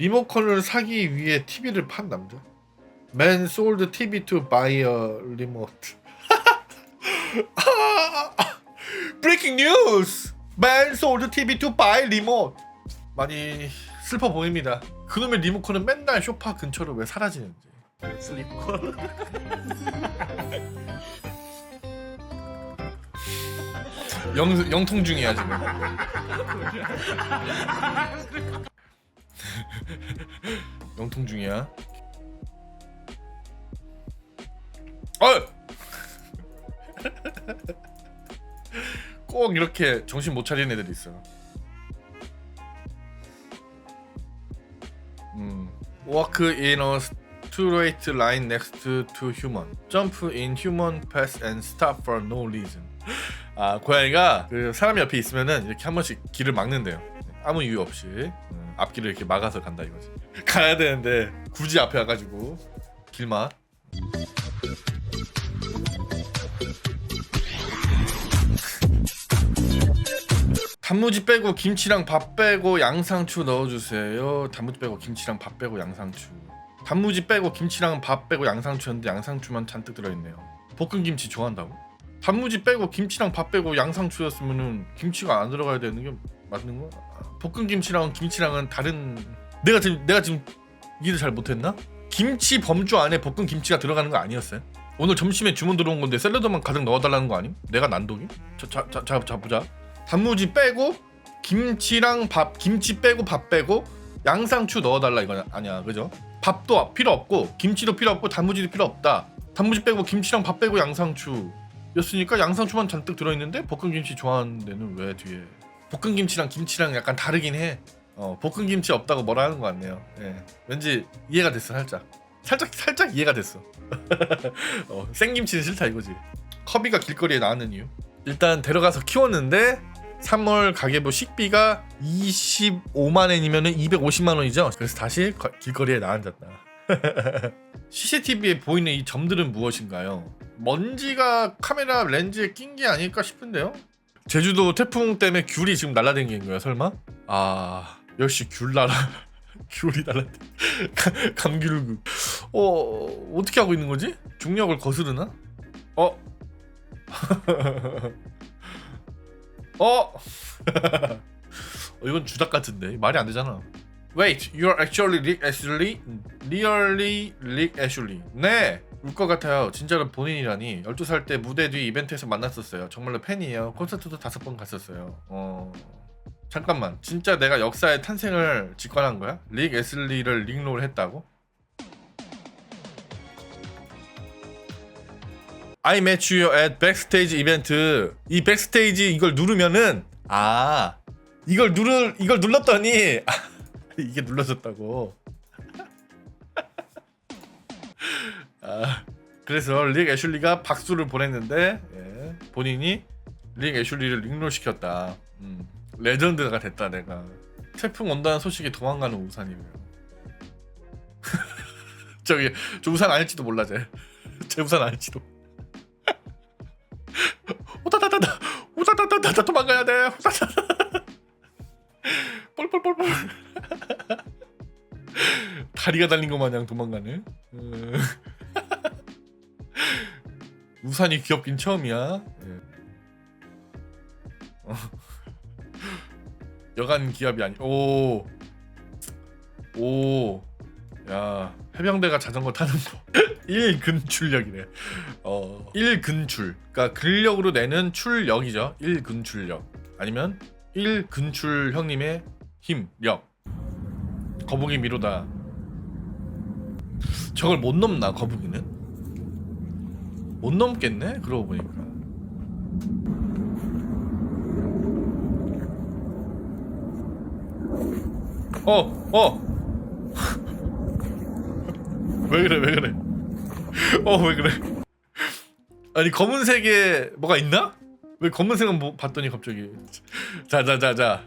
리모컨을 사기 위해 TV를 판 남자. Man sold TV to buy a remote. Breaking news! Man sold TV to buy remote. 많이 슬퍼 보입니다. 그놈의 리모컨은 맨날 쇼파 근처로 왜 사라지는지. 슬리콘 영, 영통 중이야 지금. 영통 중이야. 어! 꼭 이렇게 정신 못 차리는 애들이 있어. 음. Walk in a straight line next to human. Jump in human path and stop for no reason. 아 고양이가 그 사람 옆에 있으면은 이렇게 한 번씩 길을 막는데요. 아무 이유 없이 음, 앞길을 이렇게 막아서 간다 이거지. 가야 되는데 굳이 앞에 와가지고 길막. 단무지 빼고 김치랑 밥 빼고 양상추 넣어주세요. 단무지 빼고 김치랑 밥 빼고 양상추. 단무지 빼고 김치랑 밥 빼고 양상추였는데 양상추만 잔뜩 들어있네요. 볶은 김치 좋아한다고? 단무지 빼고 김치랑 밥 빼고 양상추였으면은 김치가 안 들어가야 되는 게 맞는 거야? 아, 볶은 김치랑 김치랑은 다른. 내가 지금 내가 지금 이해를 잘 못했나? 김치 범주 안에 볶은 김치가 들어가는 거 아니었어요? 오늘 점심에 주문 들어온 건데 샐러드만 가득 넣어달라는 거 아님? 내가 난독이? 자자자 자, 자, 보자. 단무지 빼고 김치랑 밥 김치 빼고 밥 빼고 양상추 넣어달라 이거 아니야 그죠? 밥도 필요 없고 김치도 필요 없고 단무지도 필요 없다. 단무지 빼고 김치랑 밥 빼고 양상추 였으니까 양상추만 잔뜩 들어있는데 볶은 김치 좋아하는 데는 왜 뒤에 볶은 김치랑 김치랑 약간 다르긴 해. 어 볶은 김치 없다고 뭐라 하는 것 같네요. 예, 왠지 이해가 됐어 살짝. 살짝 살짝 이해가 됐어. 어, 생김치는 싫다 이거지. 커비가 길거리에 나왔는 이유. 일단 데려가서 키웠는데 3월 가계부 식비가 25만 원이면은 250만 원이죠. 그래서 다시 거- 길거리에 나앉았다. CCTV에 보이는 이 점들은 무엇인가요? 먼지가 카메라 렌즈에 낀 게 아닐까 싶은데요. 제주도 태풍 때문에 귤이 지금 날라다니는 거야 설마? 아 역시 귤 나라 귤이 날라 감귤 어 어떻게 하고 있는 거지? 중력을 거스르나? 어? 어? 어, 이건 주작 같은데 말이 안 되잖아. Wait, you're actually Rick Ashley? Really Rick Ashley? 네, 울 것 같아요. 진짜로 본인이라니. 12살 때 무대 뒤 이벤트에서 만났었어요. 정말로 팬이에요. 콘서트도 다섯 번 갔었어요. 어... 잠깐만, 진짜 내가 역사의 탄생을 직관한 거야? 릭 애슬리를 릭롤 했다고? I met you at backstage 이벤트. 이 백스테이지 이걸 누르면은 아 이걸 누를 이걸 눌렀더니 아, 이게 눌러졌다고. 아 그래서 릭 애슐리가 박수를 보냈는데 예, 본인이 릭 애슐리를 릭롤 시켰다. 음, 레전드가 됐다 내가. 태풍 온다는 소식에 도망가는 우산이에요. 저기 저 우산 아닐지도 몰라 쟤. 제 우산 아닐지도. 오다다다다 오다다다다 도망가야 돼 오다다다 뻘뻘뻘뻘 다리가 달린 것 마냥 도망가네. 음. 우산이 귀엽긴 처음이야. 예. 어. 여간 기압이 아니 오 오. 야 해병대가 자전거 타는 거. 1 근출력이래 어 1 근출. 그러니까 근력으로 내는 출력이죠. 1 근출력. 아니면 1 근출 형님의 힘력. 거북이 미로다 저걸 못 넘나 거북이는? 못 넘겠네 그러고 보니까. 어 어. 왜 그래 왜 그래? 어 왜 그래? 아니 검은색에 뭐가 있나? 왜 검은색은 뭐 봤더니 갑자기. 자자자자.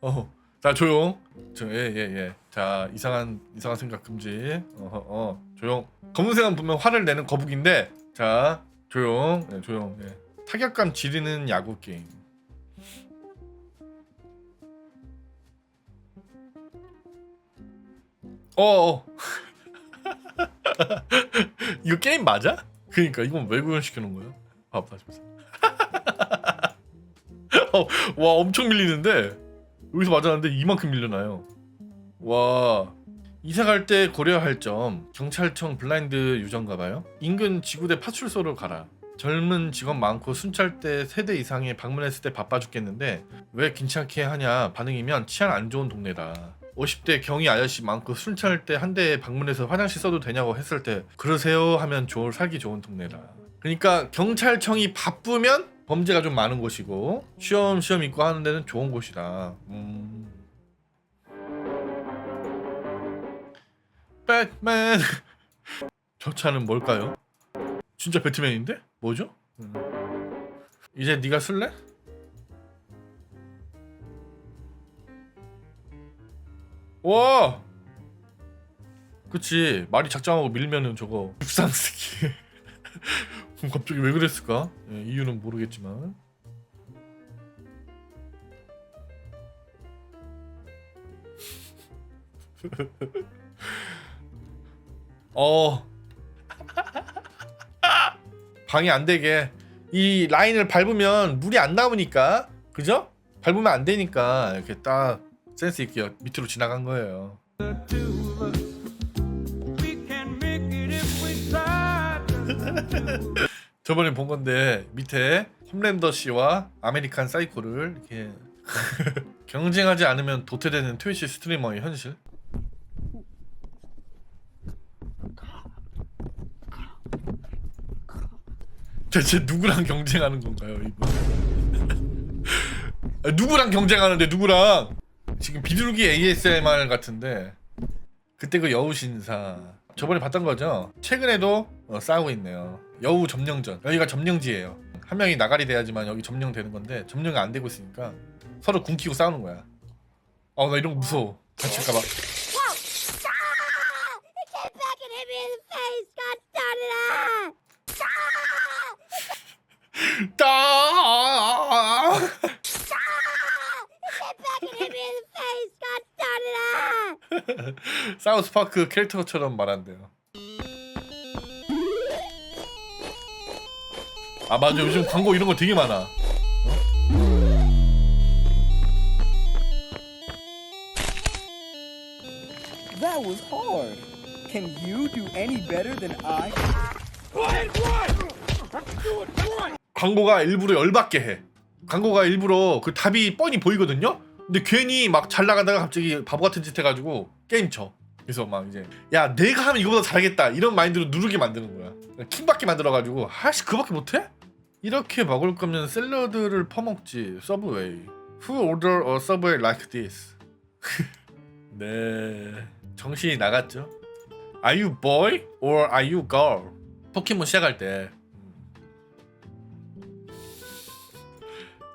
어 자 조용 저예예 예 자 이상한 이상한 생각 금지 어어 어, 조용 검은색은 보면 화를 내는 거북인데 자 조용 네, 조용 예. 타격감 지르는 야구 게임 어. 어. 이거 게임 맞아? 그니까 이건 왜 구현시켜 놓은 거야? 봐봐 싶어서. 어, 와 엄청 밀리는데 여기서 맞았는데 이만큼 밀려나요. 와 이사 갈 때 고려할 점 경찰청 블라인드 유저인가 봐요. 인근 지구대 파출소로 가라. 젊은 직원 많고 순찰대 세대 이상이 방문했을 때 바빠 죽겠는데 왜 괜찮게 하냐 반응이면 치안 안 좋은 동네다. 50대 경위 아저씨 많고 순찰대 한 대에 방문해서 화장실 써도 되냐고 했을 때 그러세요 하면 좋을 살기 좋은 동네다. 그러니까 경찰청이 바쁘면 범죄가 좀 많은 곳이고 쉬엄쉬엄 있고 하는 데는 좋은 곳이다. 음. 배트맨 저 차는 뭘까요? 진짜 배트맨인데? 뭐죠? 음. 이제 네가 쓸래? 와! 그치 말이 작정하고 밀면은 저거 육상 쓰기 갑자기 왜 그랬을까? 예, 이유는 모르겠지만 어 방이 안 되게 이 라인을 밟으면 물이 안 나오니까 그죠? 밟으면 안 되니까 이렇게 딱 센스 있게 밑으로 지나간 거예요. 저번에 본 건데 밑에 홈랜더 씨와 아메리칸 사이코를 이렇게 경쟁하지 않으면 도태되는 트위치 스트리머의 현실. 대체 누구랑 경쟁하는 건가요, 이분? 아, 누구랑 경쟁하는데 누구랑? 지금 비둘기 ASMR 같은데 그때 그 여우 신사 저번에 봤던 거죠? 최근에도 어, 싸우고 있네요. 여우 점령전 여기가 점령지예요. 한 명이 나가리 돼야지만 여기 점령되는 건데 점령이 안 되고 있으니까 서로 궁키고 싸우는 거야. 어나 이런 거 무서워. 다칠까봐. Ah! Ah! 따. It came back and hit me in the face! God darn it! Ah! 사우스 파크 캐릭터처럼 말한대요. 아 맞아 요즘 광고 이런 거 되게 많아. That was hard. Can you do any better than I? 광고가 일부러 열받게 해. 광고가 일부러 그 답이 뻔히 보이거든요. 근데 괜히 막 잘 나가다가 갑자기 바보 같은 짓 해가지고 게임 쳐. 그래서 막 이제 야 내가 하면 이거보다 잘하겠다 이런 마인드로 누르게 만드는 거야. 킹받게 만들어가지고 아씨 그밖에 못해? 이렇게 먹을 거면 샐러드를 퍼먹지 서브웨이. Who order a subway like this? 네 정신이 나갔죠. Are you boy or are you girl? 포켓몬 시작할 때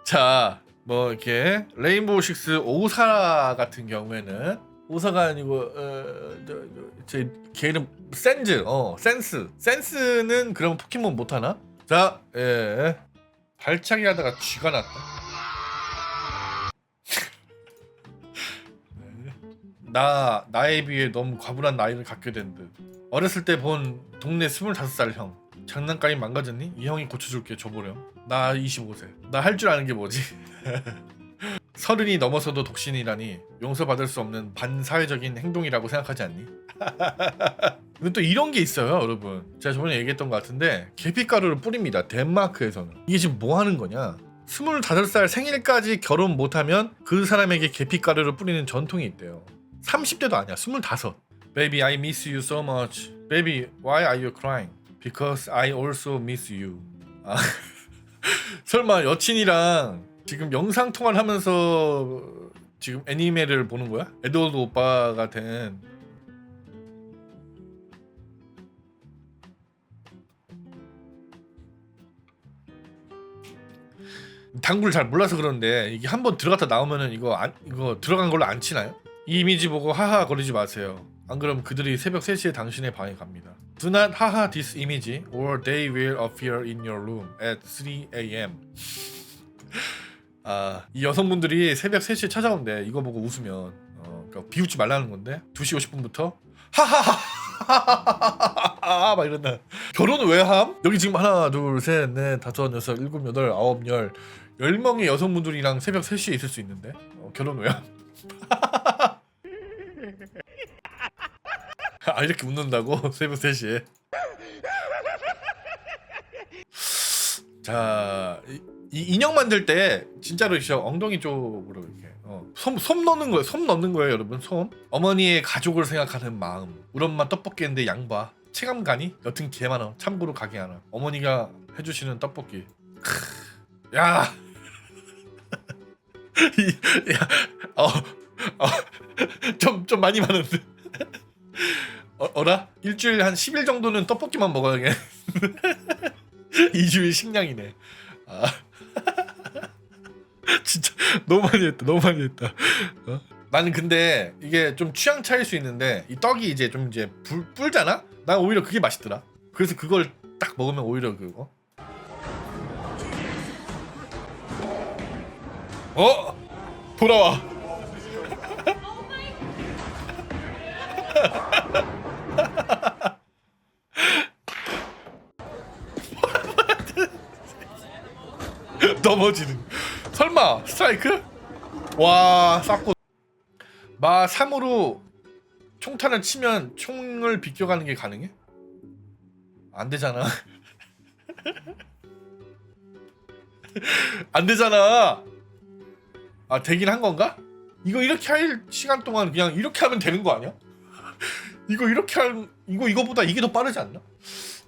자, 뭐 이렇게 레인보우 식스 오사 같은 경우에는 오사가 아니고 어, 저, 저, 제 걔는 센즈, 어 센스, 센스는 그럼 포켓몬 못 하나? 자, 예, 발차기 하다가 쥐가 났다. 네. 나 나에 비해 너무 과분한 나이를 갖게 된 듯. 어렸을 때 본 동네 25살 형. 장난감이 망가졌니? 이 형이 고쳐줄게 줘보렴. 나 25세. 나 할 줄 아는 게 뭐지? 서른이 넘어서도 독신이라니 용서받을 수 없는 반사회적인 행동이라고 생각하지 않니? 근데 또 이런 게 있어요, 여러분. 제가 저번에 얘기했던 것 같은데 계피가루를 뿌립니다. 덴마크에서는. 이게 지금 뭐 하는 거냐? 25살 생일까지 결혼 못하면 그 사람에게 계피가루를 뿌리는 전통이 있대요. 30대도 아니야, 25. Baby, I miss you so much. Baby, why are you crying? Because I also miss you. 아, 설마 여친이랑 지금 영상 통화를 하면서 지금 애니메를 보는 거야? 에드워드 오빠가 된 당구를 잘 몰라서 그러는데 이게 한 번 들어갔다 나오면은 이거 안 이거 들어간 걸로 안 치나요? 이 이미지 보고 하하 거리지 마세요. 안 그럼 그들이 새벽 3시에 당신의 방에 갑니다. Do not haha this image or they will appear in your room at 3 a.m. 아, 이 여성분들이 새벽 3시에 찾아온대. 이거 보고 웃으면 어, 그러니까 비웃지 말라는 건데 2시 50분부터 하하하하하하하하 막 이런다. 결혼을 왜 함? 여기 지금 하나 둘 셋 넷 다섯 여섯 일곱 여덟 아홉 열 열 명의 여성분들이랑 새벽 3시에 있을 수 있는데 어, 결혼 왜 함? 아 이렇게 웃는다고 새벽 3시에 자, 이, 이 인형 만들 때 진짜로 진짜 엉덩이 쪽으로 이렇게 어, 솜, 솜 넣는 거예요. 솜 넣는 거예요, 여러분. 솜. 어머니의 가족을 생각하는 마음. 우리 엄마 떡볶이 했는데 양봐. 체감 가니? 여튼 개 많아. 참고로 가게 하나. 어머니가 해주시는 떡볶이. 크, 야. 이, 야, 어, 어, 좀, 좀 많이 많은데. 어, 어라? 일주일에 한 10일 정도는 떡볶이만 먹어야겠 네. 2주일 식량이네. 아. 진짜 너무 많이 했다. 너무 많이 했다. 어? 나는 근데 이게 좀 취향 차일 수 있는데 이 떡이 이제 좀 이제 불 불잖아. 난 오히려 그게 맛있더라. 그래서 그걸 딱 먹으면 오히려 그거. 어? 돌아와. 넘어지는 설마 스트라이크? 와 쌌고 마 3으로 총탄을 치면 총을 비껴가는 게 가능해? 안 되잖아 안 되잖아 아 되긴 한 건가? 이거 이렇게 할 시간 동안 그냥 이렇게 하면 되는 거 아니야? 이거 이렇게 할 이거 이거보다 이게 더 빠르지 않나?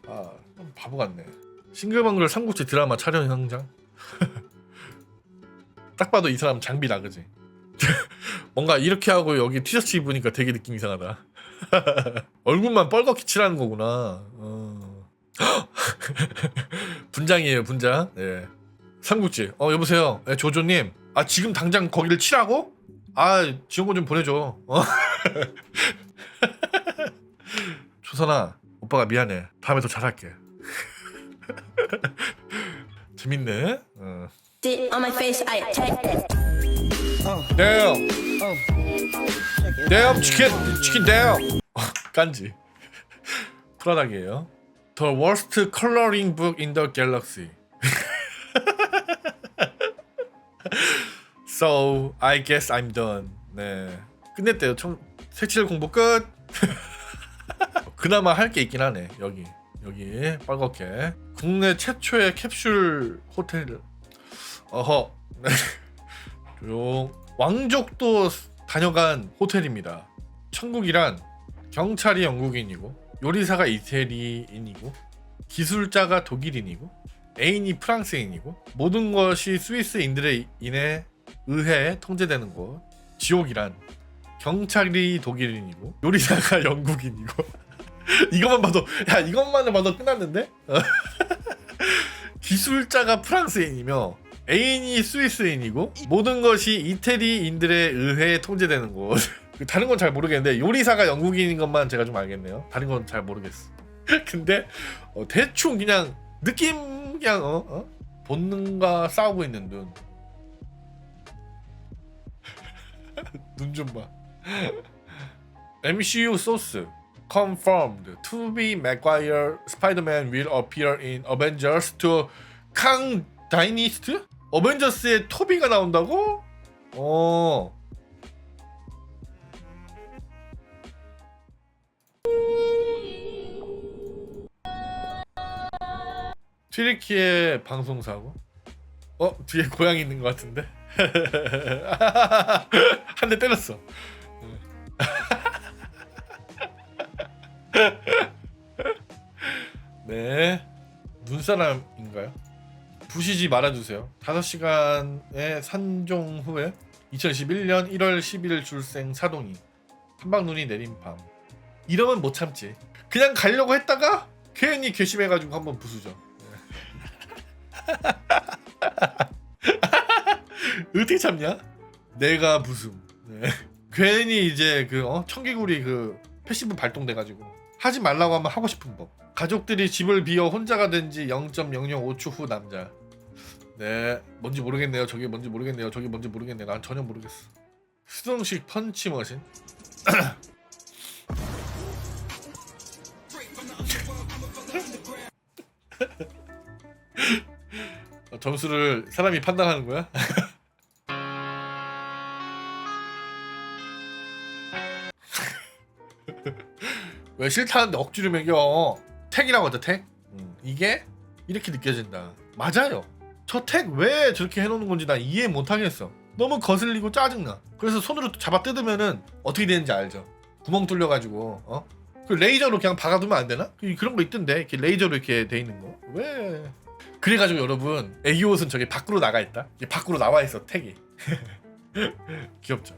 아 바보 같네 싱글벙글 삼국지 드라마 촬영 현장 딱 봐도 이 사람 장비다 그지? 뭔가 이렇게 하고 여기 티셔츠 입으니까 되게 느낌 이상하다. 얼굴만 뻘겋게 칠하는 거구나. 어. 분장이에요 분장. 예. 삼국지. 어 여보세요. 예, 조조님. 아 지금 당장 거기를 칠하고? 아 지원금 좀 보내줘. 어? 조선아 오빠가 미안해. 다음에 더 잘할게. 재밌네. 어. Sit on my face, I attack that. Damn. Oh. It. Damn 치킨 치킨 damn. 어, 깐지. 프라닥이에요. The worst coloring book in the galaxy. so I guess I'm done. 네. 끝냈대요. 청 색칠 공부 끝. 그나마 할 게 있긴 하네. 여기 여기 빨갛게 국내 최초의 캡슐 호텔. 어허. 네. 조용. 왕족도 다녀간 호텔입니다. 천국이란 경찰이 영국인이고 요리사가 이태리인이고 기술자가 독일인이고 애인이 프랑스인이고 모든 것이 스위스인들에 인해 의회에 통제되는 곳 지옥이란 경찰이 독일인이고 요리사가 영국인이고 이것만 봐도 야 이것만을 봐도 끝났는데 어. 기술자가 프랑스인이며 애인이 스위스인이고 모든 것이 이태리인들의 의회에 통제되는 곳. 그 다른 건 잘 모르겠는데 요리사가 영국인인 것만 제가 좀 알겠네요. 다른 건 잘 모르겠어. 근데 어, 대충 그냥 느낌 그냥 어, 어? 본능과 싸우고 있는 눈. 눈 좀 봐. MCU 소스 confirmed Tobey Maguire Spider-Man will appear in Avengers to Kang Dynasty? 어벤져스에 토비가 나온다고? 어. 튀르키의 방송사고? 어 뒤에 고양이 있는 것 같은데 한 대 때렸어. 눈사람인가요? 부시지 말아주세요. 5시간의 산종 후에 2021년 1월 11일 출생 사동이 한방눈이 내린 밤 이러면 못 참지 그냥 가려고 했다가 괜히 괘씸해가지고 한번 부수죠 네. 어떻게 참냐? 내가 부숨 네. 괜히 이제 그 어? 청개구리 그 패시브 발동돼가지고 하지 말라고 하면 하고 싶은 법 가족들이 집을 비워 혼자가 된 지 0.005초 후 남자. 네, 뭔지 모르겠네요. 저게 뭔지 모르겠네요. 저게 뭔지 모르겠네요. 난 전혀 모르겠어. 수동식 펀치 머신. 어, 점수를 사람이 판단하는 거야? 왜 싫다는데 억지로 매겨? 택이라고 하죠 택. 음, 이게 이렇게 느껴진다. 맞아요. 저 택 왜 저렇게 해놓는 건지 나 이해 못하겠어. 너무 거슬리고 짜증나. 그래서 손으로 잡아 뜯으면은 어떻게 되는지 알죠. 구멍 뚫려가지고 어? 그 레이저로 그냥 박아두면 안 되나? 그- 그런 거 있던데 이렇게 레이저로 이렇게 돼 있는 거. 왜? 그래가지고 여러분 애기 옷은 저기 밖으로 나가 있다. 이게 밖으로 나와 있어 택이. 귀엽죠.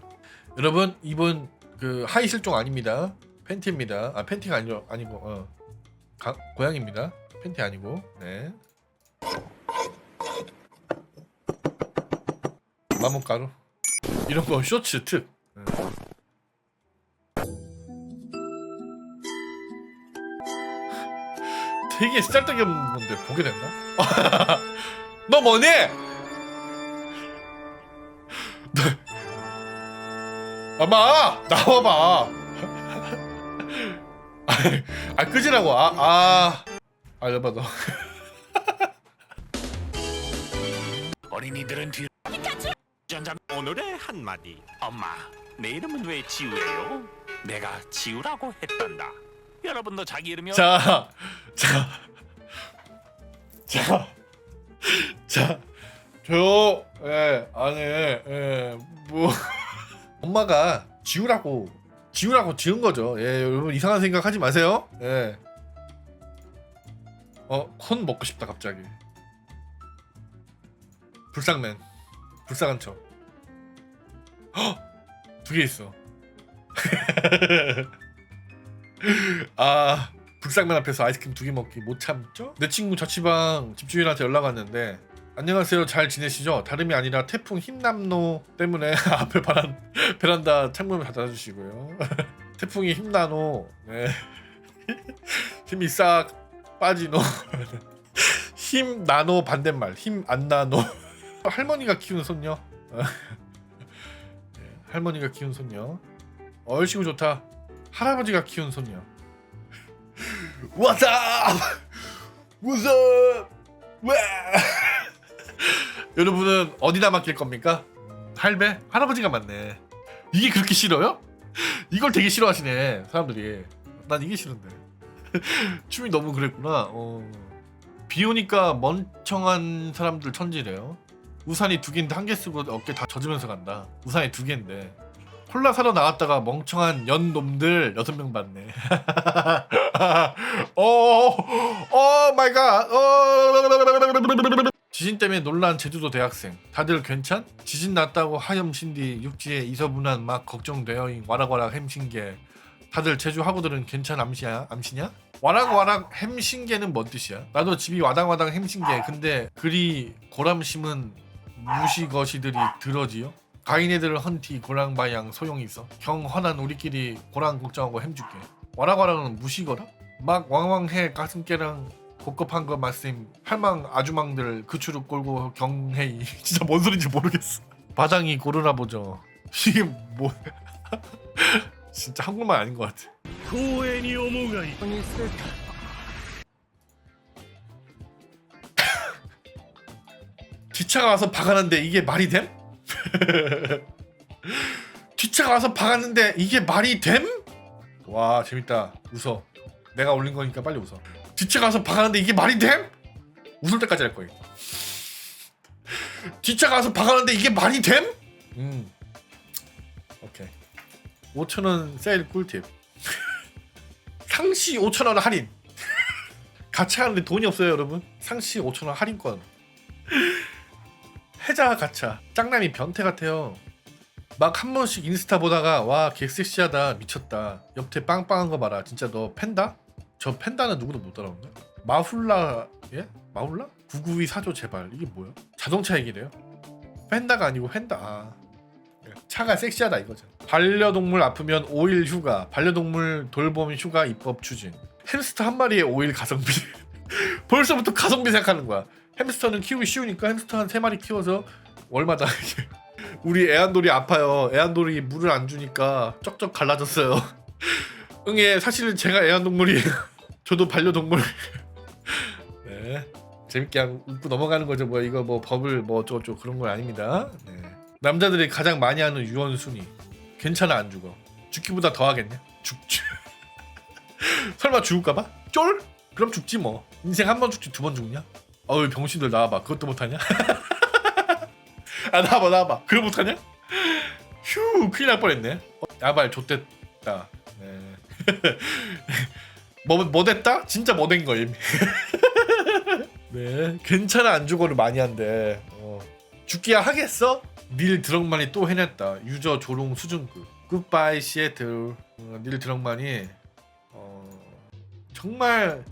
여러분 이번 그 하이 실종 아닙니다. 팬티입니다. 아 팬티가 아니죠 아니고 어 가, 고양입니다. 팬티 아니고 네. 마모가루 이런 거 쇼츠 특. 네. 되게 쌀떡이 없는 건데 보게 됐나? 너 뭐니? 너 아마 나와봐. 아, 아 끄지라고. 아 아. 아 여봐 너. 어린이들은 뒤 전자 오늘의 한마디. 엄마 내 이름은 왜 지우예요? 내가 지우라고 했단다. 여러분도 자기 이름이 자, 자, 자, 자, 저, 예, 아니, 예, 뭐, 엄마가 지우라고, 지우라고 지은 거죠. 예, 여러분 이상한 생각 하지 마세요. 예. 어, 콘 먹고 싶다 갑자기. 불쌍맨, 불쌍한 척. 두 개 있어. 아 불쌍맨 앞에서 아이스크림 두 개 먹기 못 참죠? 내 친구 자취방 집주인한테 연락 왔는데 안녕하세요 잘 지내시죠? 다름이 아니라 태풍 힘남노 때문에 앞에 바란, 베란다 창문을 닫아주시고요 태풍이 힘나노 네. 힘이 싹 빠지노 힘 나노 반대말 힘 안 나노 할머니가 키운 손녀 네, 할머니가 키운 손녀 얼씨구 좋다 할아버지가 키운 손녀. What's up? What's up? 왜? 여러분은 어디다 맡길 겁니까? 할배? 할아버지가 맞네. 이게 그렇게 싫어요? 이걸 되게 싫어하시네 사람들이. 난 이게 싫은데. 춤이 너무 그랬구나. 어. 비 오니까 멍청한 사람들 천지래요. 우산이 두 개인데 한 개 쓰고 어깨 다 젖으면서 간다. 우산이 두 개인데. 콜라 사러 나갔다가 멍청한 연 놈들 여섯 명 봤네. 어, 어 마이 갓. 어. 지진 때문에 놀란 제주도 대학생. 다들 괜찮? 지진 났다고 하염신디 육지에 이서분한 막 걱정되어잉 와락와락 햄신게. 다들 제주 학우들은 괜찮 암시야? 암시냐? 와락와락 햄신게는 뭔 뜻이야? 나도 집이 와당와당 햄신게. 근데 그리 고람 심은 무시거시들이 들어지요? 가인애들 헌티 고랑바양 소용이 있어 경헌한 우리끼리 고랑 걱정하고 햄줄게 와라와라는 무시거라? 막 왕왕해 가슴깨랑 곱곱한 거 말씀 할망 아주망들 그 추룩 끌고 경해이. 진짜 뭔 소린지 모르겠어. 바당이 고르나 보죠. 이게 뭐 진짜 한국말 아닌 것 같아. 뒷차가 와서 박았는데 이게 말이 됨? 뒷차가 와서 박았는데 이게 말이 됨? 와 재밌다. 웃어. 내가 올린 거니까 빨리 웃어 뒷차가 와서 박았는데 이게 말이 됨? 웃을 때까지 할 거야 뒷차가 와서 박았는데 이게 말이 됨? 음. 오케이. 5천원 세일 꿀팁. 상시 5천원 할인. 같이 하는데 돈이 없어요 여러분. 상시 5천원 할인권. 해자 가차. 짱남이 변태 같아요. 막한 번씩 인스타 보다가 와 개 섹시하다. 미쳤다. 옆에 빵빵한 거 봐라. 진짜 너 팬다? 저 팬다는 누구도 못 알아본다 마훌라 예? 마훌라? 992 사줘 제발 이게 뭐야? 자동차 얘기래요? 팬다가 아니고 팬다 아. 차가 섹시하다 이거죠 반려동물 아프면 5일 휴가 반려동물 돌봄 휴가 입법 추진 햄스터 한 마리에 5일 가성비 벌써부터 가성비 생각하는 거야 햄스터는 키우기 쉬우니까 햄스터 한 세 마리 키워서 월마다 우리 애완돌이 아파요. 애완돌이 물을 안 주니까 쩍쩍 갈라졌어요. 응예 사실은 제가 애완동물이에요. 저도 반려동물. 네. 재밌게 그냥 웃고 넘어가는 거죠. 뭐 이거 뭐 법을 뭐 어쩌고 그런 건 아닙니다. 네. 남자들이 가장 많이 하는 유언 순위. 괜찮아 안 죽어. 죽기보다 더 하겠냐? 죽지. 설마 죽을까봐? 쫄? 그럼 죽지 뭐. 인생 한 번 죽지 두 번 죽냐? 어우 병신들 나와봐. 그것도 못하냐? 아 나와봐 나와봐. 그걸 못하냐? 휴 큰일 날 뻔했네. 어, 야발 좆됐다. 네. 뭐, 뭐 됐다? 진짜 뭐 된 거임. 네, 괜찮아 안 죽어를 많이 한대. 어. 죽기야 하겠어? 닐 드럭만이 또 해냈다. 유저 조롱 수준급. 굿바이 시애틀. 어, 닐 드럭만이 어, 정말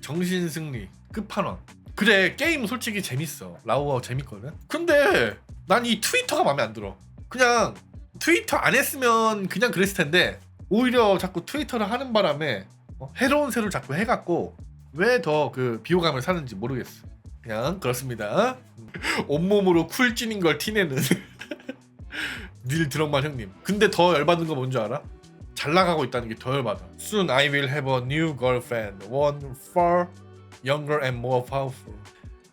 정신 승리 끝판왕. 그래 게임 솔직히 재밌어. 라우어 재밌거든. 근데 난 이 트위터가 마음에 안 들어. 그냥 트위터 안 했으면 그냥 그랬을 텐데 오히려 자꾸 트위터를 하는 바람에 어, 해로운 새를 자꾸 해갖고 왜 더 그 비호감을 사는지 모르겠어. 그냥 그렇습니다. 온몸으로 쿨 찌는 걸 티내는 닐 드럭만 형님. 근데 더 열받은 거 뭔지 알아? 잘 나가고 있다는 게 더 열받아. Soon I will have a new girlfriend, one far younger and more powerful.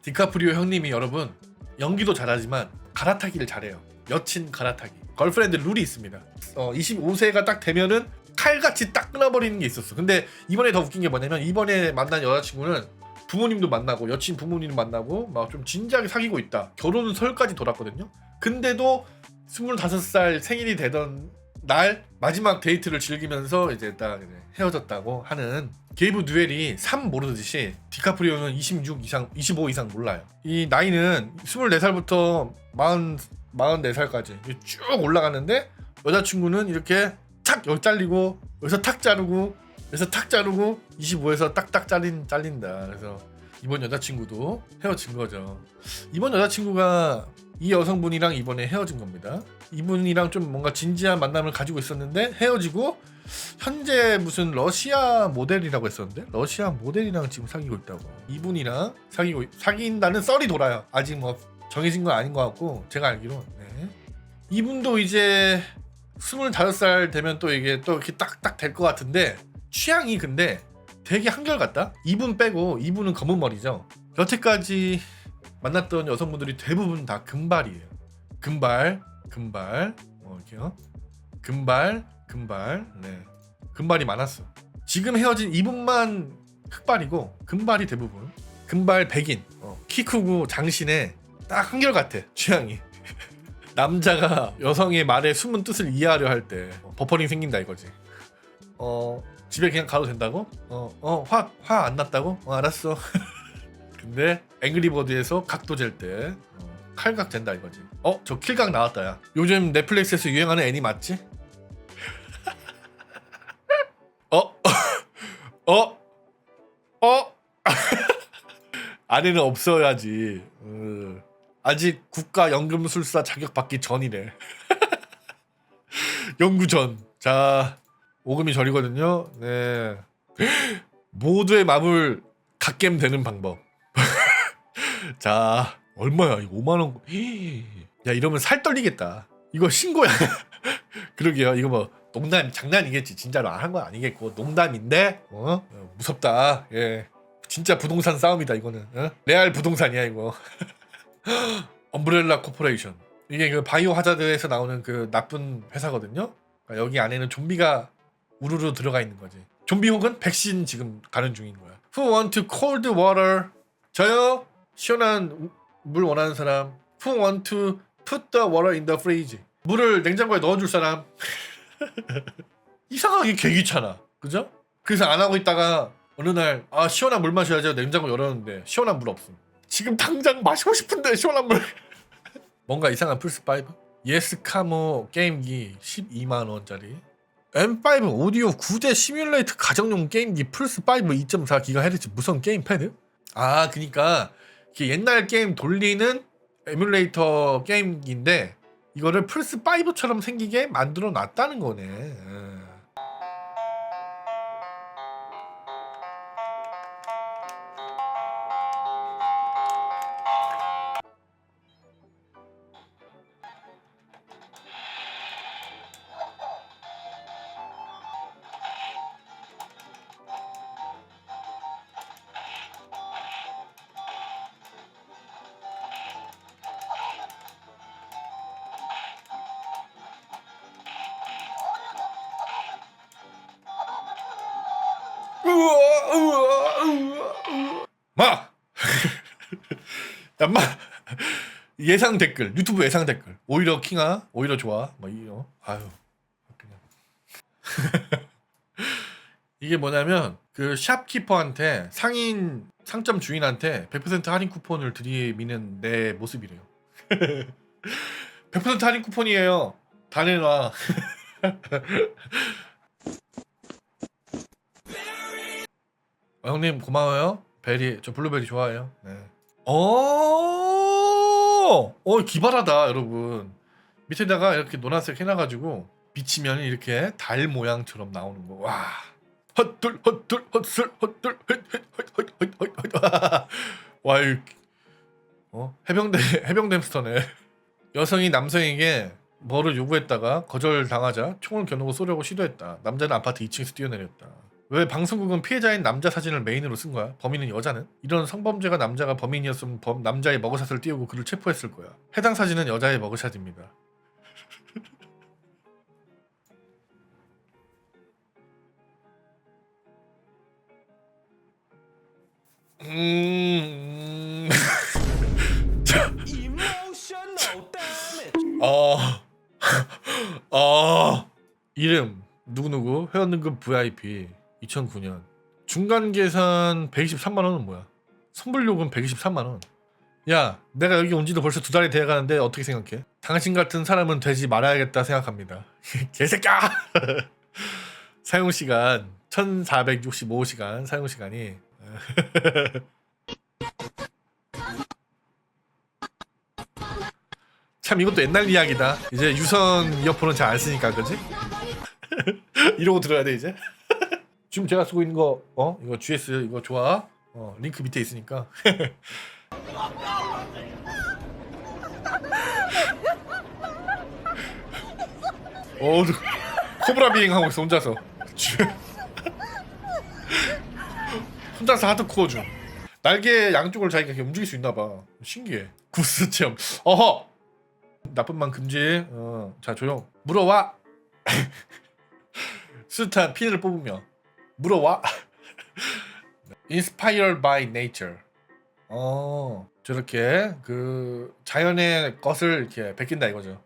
디카프리오 형님이 여러분 연기도 잘하지만 갈아타기를 잘해요. 여친 갈아타기. 걸프렌드 룰이 있습니다. 어, 25세가 딱 되면은 칼같이 딱 끊어버리는 게 있었어. 근데 이번에 더 웃긴 게 뭐냐면 이번에 만난 여자친구는 부모님도 만나고 여친 부모님도 만나고 막 좀 진지하게 사귀고 있다. 결혼 설까지 돌았거든요. 근데도 25살 생일이 되던 날 마지막 데이트를 즐기면서 이제 딱 이제 헤어졌다고 하는 게이브 듀엘이 3 모르듯이 디카프리오는 26 이상 25 이상 몰라요. 이 나이는 24살부터 40 44살까지 쭉 올라가는데 여자친구는 이렇게 탁 여기 잘리고 여기서 탁 자르고 여기서 탁 자르고 25에서 딱딱 잘린 잘린다. 그래서 이번 여자친구도 헤어진 거죠. 이번 여자친구가 이 여성분이랑 이번에 헤어진 겁니다. 이분이랑 좀 뭔가 진지한 만남을 가지고 있었는데 헤어지고 현재 무슨 러시아 모델이라고 했었는데 러시아 모델이랑 지금 사귀고 있다고. 이분이랑 사귀고 사귄다는 썰이 돌아요. 아직 뭐 정해진 건 아닌 것 같고 제가 알기로. 네. 이분도 이제 25살 되면 또 이게 또 이렇게 딱딱 될 것 같은데 취향이 근데 되게 한결같다. 이분 빼고 이분은 검은 머리죠. 여태까지 만났던 여성분들이 대부분 다 금발이에요. 금발, 금발, 어, 이렇게요. 금발, 금발, 네, 금발이 많았어. 지금 헤어진 이분만 흑발이고 금발이 대부분. 금발 백인, 어, 키 크고 장신에 딱 한결같아 취향이. 남자가 여성의 말의 숨은 뜻을 이해하려 할 때 버퍼링 생긴다 이거지. 어 집에 그냥 가도 된다고? 어어화 화 안 났다고? 어 알았어. 근데 앵그리버드에서 각도 잴때 어, 칼각 된다 이거지. 어 저 킬각 나왔다 야. 요즘 넷플릭스에서 유행하는 애니 맞지? 어? 어? 어? 아내는 없어야지. 어. 아직 국가 연금술사 자격 받기 전이래. 연구 전. 자, 오금이 절이거든요. 네. 모두의 마음을 갓겜 되는 방법. 자, 얼마야? 이거 5만 원. 야, 이러면 살 떨리겠다. 이거 신고야. 그러게요. 이거 뭐 농담 장난이겠지. 진짜로 안 한 건 아니겠고 농담인데 어? 어, 무섭다. 예. 진짜 부동산 싸움이다 이거는. 어? 레알 부동산이야 이거. 엄브렐라 코퍼레이션 이게 그 바이오 하자드에서 나오는 그 나쁜 회사거든요. 그러니까 여기 안에는 좀비가 우르르 들어가 있는 거지. 좀비 혹은 백신 지금 가는 중인 거야. Who want cold water? 저요. 시원한 우- 물 원하는 사람. Who want to put the water in the fridge? 물을 냉장고에 넣어줄 사람. 이상하게 개 귀찮아. 그죠? 그래서 안 하고 있다가 어느 날 아 시원한 물 마셔야죠. 냉장고 열었는데 시원한 물 없음. 지금 당장 마시고 싶은데 시원한 물. 뭔가 이상한 플스 5? 예스 카모 게임기 12만 원짜리. M5 오디오 9대 시뮬레이터 가정용 게임기 플스 5 2.4 GHz 무선 게임 패드? 아, 그니까 옛날 게임 돌리는 에뮬레이터 게임기인데 이거를 플스 5처럼 생기게 만들어 놨다는 거네. 우와 우와 우와 우와 마! 야마! 예상 댓글 유튜브 예상 댓글. 오히려 킹아 오히려 좋아. 뭐 이요 아유 그냥. 이게 뭐냐면 그 샵키퍼한테 상인 상점 주인한테 100% 할인 쿠폰을 들이미는 내 모습이래요. 100% 할인 쿠폰이에요. 다 내놔 어, 형님 고마워요. 베리 저 블루베리 좋아해요. 네. 어, 어 기발하다 여러분. 밑에다가 이렇게 노란색 해놔가지고 비치면 이렇게 달 모양처럼 나오는 거. 와. 헛둘 헛둘 헛슬 헛둘 헛헛헛헛헛 와, 이, 어 해병대 햄스터네. 여성이 남성에게 뭐를 요구했다가 거절 당하자 총을 겨누고 쏘려고 시도했다. 남자는 아파트 2층에서 뛰어내렸다. 왜 방송국은 피해자인 남자 사진을 메인으로 쓴 거야? 범인은 여자는? 이런 성범죄가 남자가 범인이었으면 범, 남자의 머그샷을 띄우고 그를 체포했을 거야. 해당 사진은 여자의 머그샷입니다. 음... Damage. 어... 어... 이름 누구누구 회원등급 VIP 2009년 중간 계산 123만 원은 뭐야? 선불 요금 123만 원. 야, 내가 여기 온 지도 벌써 두 달이 되어 가는데 어떻게 생각해? 당신 같은 사람은 되지 말아야겠다 생각합니다. 개새끼야! 사용 시간 1465시간 사용 시간이 참 이것도 옛날 이야기다. 이제 유선 이어폰은 잘 안 쓰니까 그지? 이러고 들어야 돼 이제. 지금 제가 쓰고 있는 거 어? 이거 GS 이거 좋아? 어, 링크 밑에 있으니까. 어, 코브라 비행하고 있어 혼자서. 혼자서 하드코어 중. 날개 양쪽을 자기가 이렇게 움직일 수 있나 봐. 신기해. 구스 체험. 어허. 나쁜 말 금지. 어, 자 조용. 물어와. 숱한 핀을 뽑으며 물어와. Inspired by nature. 어, 저렇게 그 자연의 것을 이렇게 베낀다 이거죠.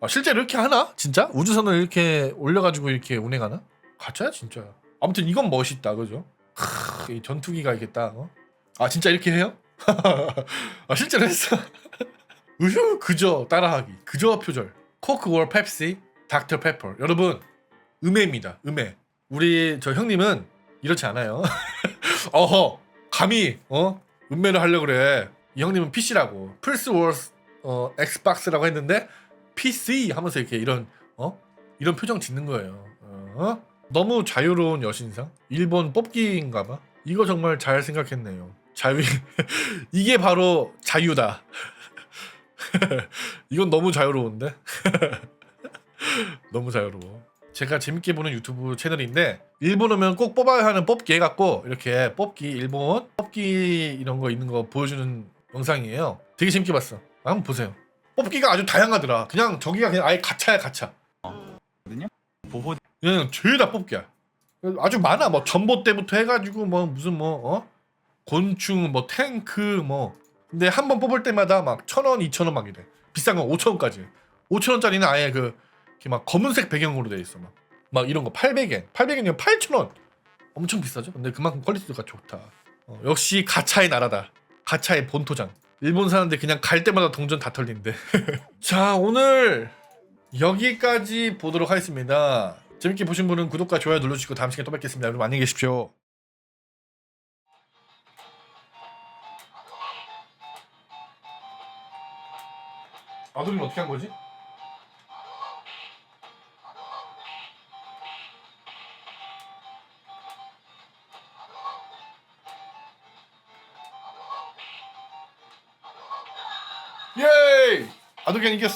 아, 실제로 이렇게 하나? 진짜? 우주선을 이렇게 올려가지고 이렇게 운행하나? 가짜야 진짜. 아무튼 이건 멋있다, 그죠? 크, 이 전투기가 딱. 어? 아 진짜 이렇게 해요? 아 실제로 했어. 으휴 그저 따라하기 그저 표절 코크 월 펩시 닥터 페퍼 여러분 음해입니다 음해 우리 저 형님은 이렇지 않아요. 어허 감히 어? 음매를 하려 그래. 이 형님은 PC라고. 플스 워스 어 엑스박스라고 했는데 PC 하면서 이렇게 이런 어? 이런 표정 짓는 거예요. 어? 너무 자유로운 여신상? 일본 뽑기인가봐? 이거 정말 잘 생각했네요. 자유 이게 바로 자유다. 이건 너무 자유로운데? 너무 자유로워. 제가 재밌게 보는 유튜브 채널인데 일본 오면 꼭 뽑아야 하는 뽑기 해갖고 이렇게 뽑기 일본 뽑기 이런 거 있는 거 보여주는 영상이에요. 되게 재밌게 봤어. 한번 보세요. 뽑기가 아주 다양하더라. 그냥 저기가 그냥 아예 가차야 가차. 보호 그냥 죄다 뽑기야. 아주 많아. 뭐 전봇대부터 해가지고 뭐 무슨 뭐 어? 곤충 뭐 탱크 뭐 근데 한 번 뽑을 때마다 막 천 원, 이천 원 막 이래. 비싼 건 오천 원까지. 오천 원짜리는 아예 그 이렇게 막 검은색 배경으로 돼 있어 막. 막 이런 거 800엔. 800엔이면 8천 원. 엄청 비싸죠. 근데 그만큼 퀄리티가 좋다. 어, 역시 가차의 나라다. 가차의 본토장. 일본 사람들 그냥 갈 때마다 동전 다 털린대. 자 오늘 여기까지 보도록 하겠습니다. 재밌게 보신 분은 구독과 좋아요 눌러주시고 다음 시간에 또 뵙겠습니다. 여러분 안녕히 계십시오. 아들은 어떻게 한 거지? അതൊക്കെ എനിക്ക്